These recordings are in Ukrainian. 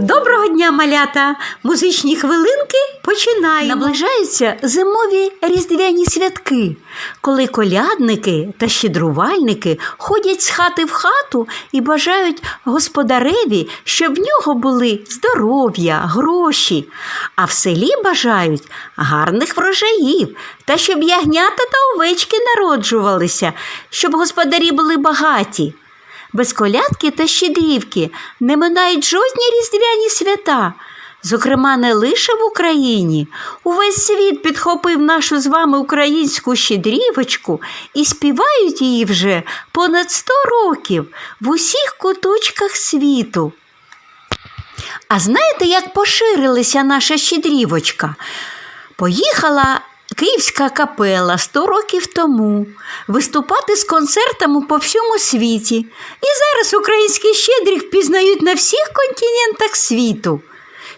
Доброго дня, малята! Музичні хвилинки починаємо. Наближаються зимові різдвяні святки, коли колядники та щедрувальники ходять з хати в хату і бажають господареві, щоб в нього були здоров'я, гроші, а в селі бажають гарних врожаїв та щоб ягнята та овечки народжувалися, щоб господарі були багаті. Без колядки та щедрівки не минають жодні різдвяні свята. Зокрема, не лише в Україні. Увесь світ підхопив нашу з вами українську щедрівочку і співають її вже понад 100 років в усіх куточках світу. А знаєте, як поширилася наша щедрівочка? Поїхала Київська капела 100 років тому виступати з концертами по всьому світі. І зараз український щедрих впізнають на всіх континентах світу.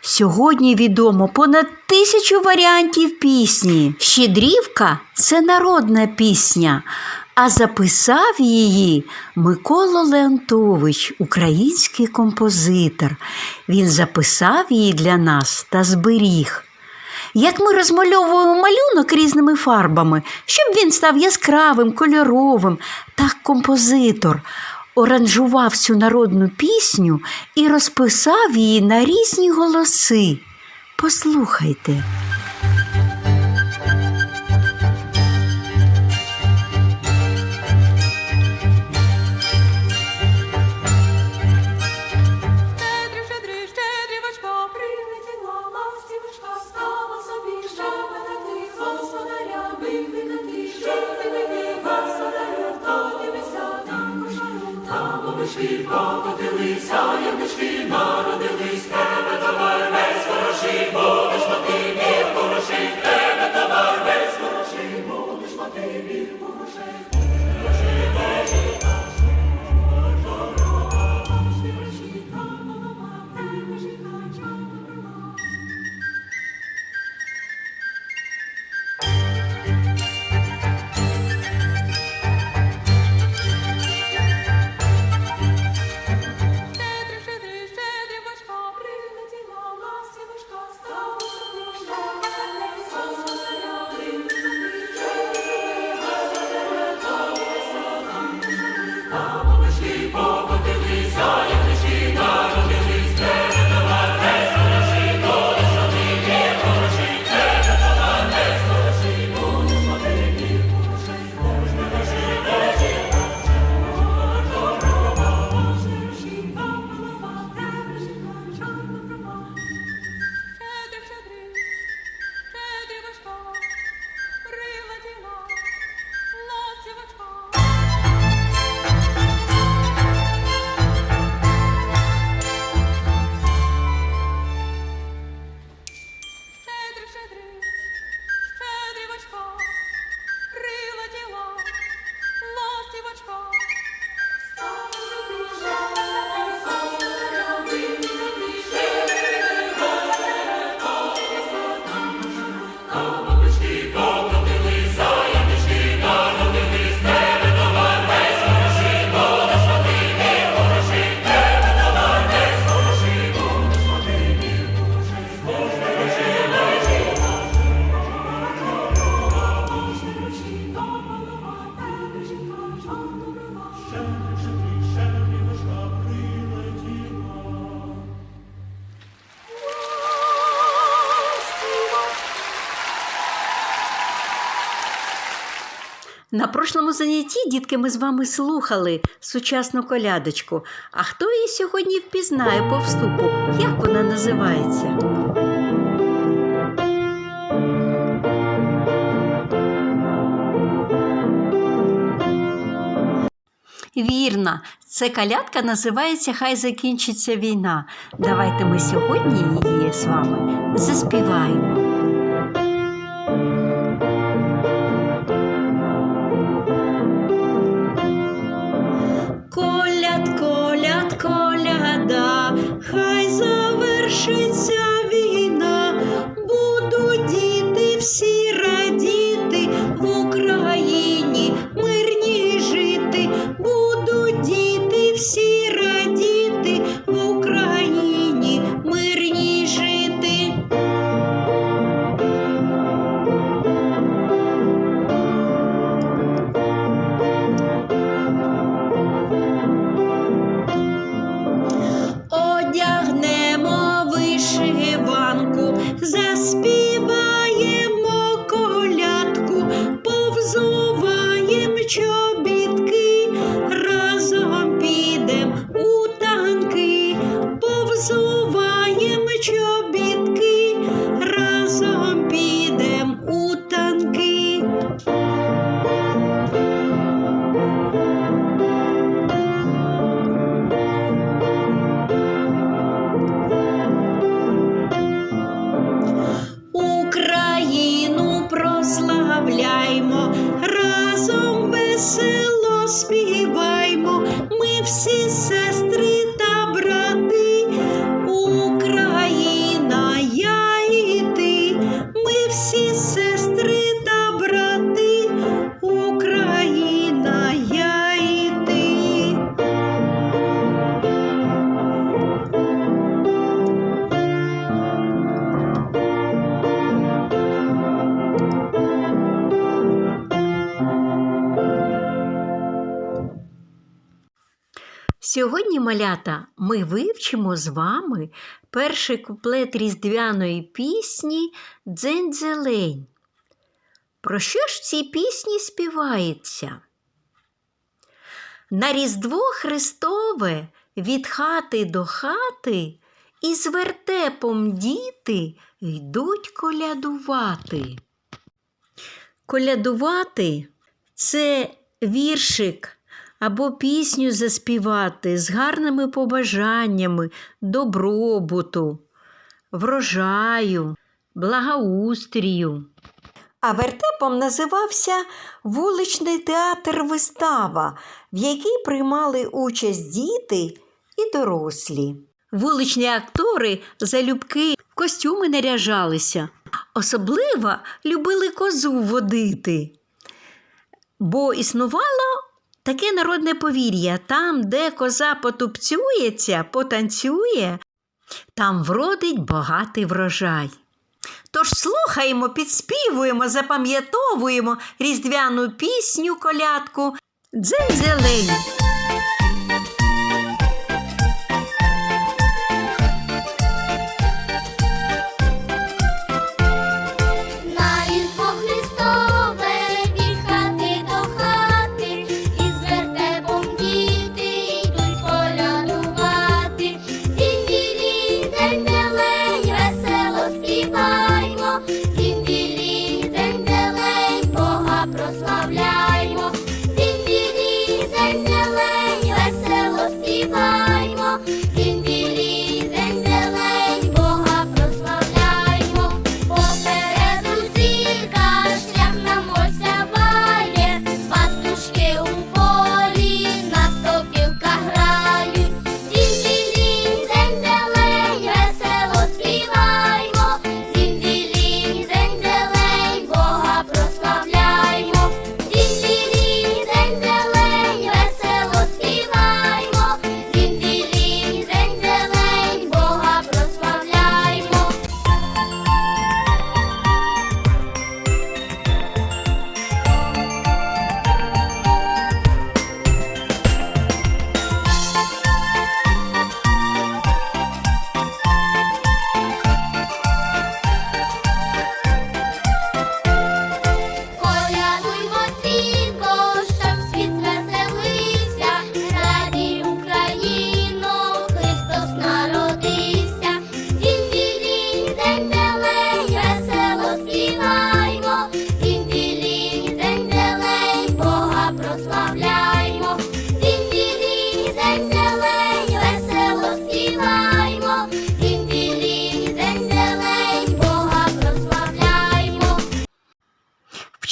Сьогодні відомо понад тисячу варіантів пісні. Щедрівка це народна пісня, а записав її Микола Леонтович, український композитор. Він записав її для нас та зберіг. Як ми розмальовуємо малюнок різними фарбами, щоб він став яскравим, кольоровим, так композитор оранжував цю народну пісню і розписав її на різні голоси. Послухайте. Овечки покотилися, ягнички народились, тебе товар весь хороший, будеш мати від хороший, тебе товар весь хороший, будеш мати від хороший. На прошлому занятті, дітки, ми з вами слухали сучасну колядочку. А хто її сьогодні впізнає по вступу? Як вона називається? Вірно, це калядка називається Хай закінчиться війна. Давайте ми сьогодні її з вами заспіваємо. Малята, ми вивчимо з вами перший куплет різдвяної пісні Дзень-дзелень. Про що ж в цій пісні співається? На Різдво Христове від хати до хати із вертепом діти йдуть колядувати. Колядувати це віршик або пісню заспівати з гарними побажаннями добробуту, врожаю, благоустрію. А вертепом називався вуличний театр вистава, в якій приймали участь діти і дорослі. Вуличні актори залюбки в костюми наряжалися, особливо любили козу водити. Бо існувало таке народне повір'я: там, де коза потупцюється, потанцює, там вродить багатий врожай. Тож слухаємо, підспівуємо, запам'ятовуємо різдвяну пісню колядку Дзень-зелень. На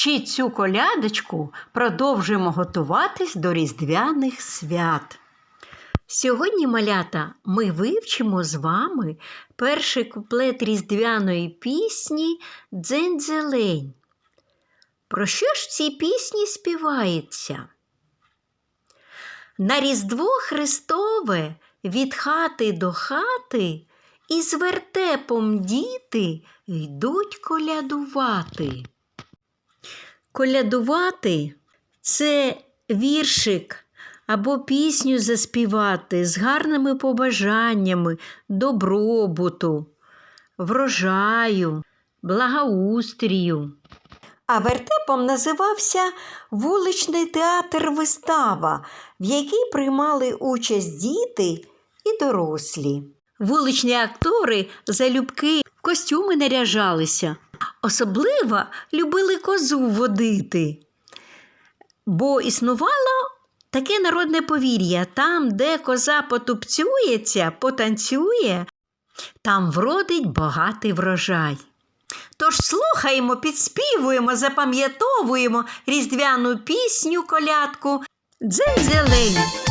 Вчіть цю колядочку, продовжуємо готуватись до різдвяних свят. Сьогодні, малята, ми вивчимо з вами перший куплет різдвяної пісні Дзень-дзелень. Про що ж в цій пісні співається? На Різдво Христове від хати до хати із вертепом діти йдуть колядувати. Колядувати це віршик або пісню заспівати з гарними побажаннями добробуту, врожаю, благоустрію. А вертепом називався вуличний театр вистава, в якій приймали участь діти і дорослі. Вуличні актори залюбки костюми наряжалися. Особливо любили козу водити, бо існувало таке народне повір'я: там, де коза потупцюється, потанцює, там вродить багатий врожай. Тож слухаємо, підспівуємо, запам'ятовуємо різдвяну пісню колядку Дзень зелень.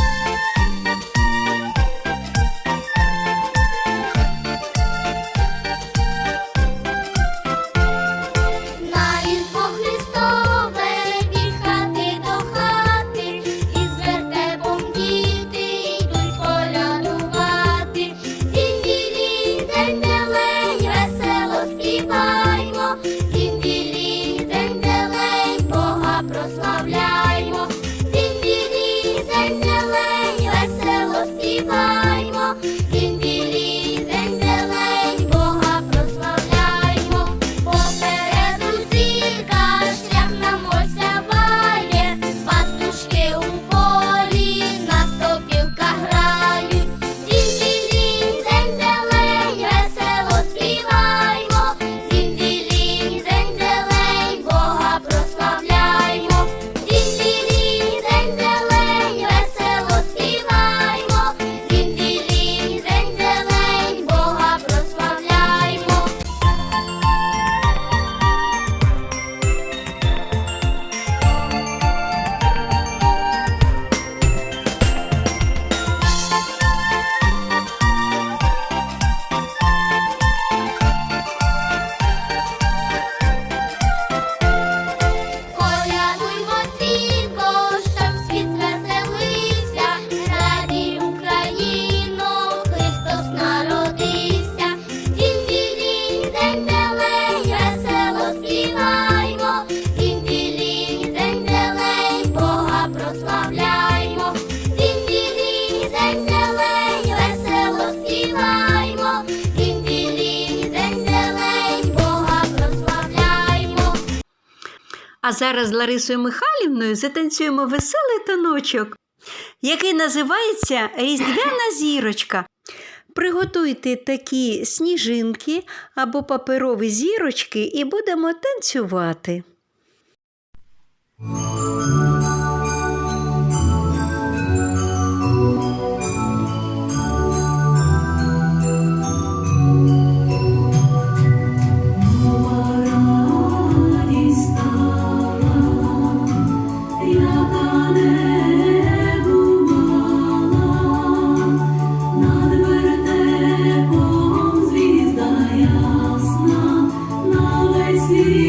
А зараз з Ларисою Михайлівною затанцюємо веселий таночок, який називається Різдвяна зірочка. Приготуйте такі сніжинки або паперові зірочки і будемо танцювати. assim.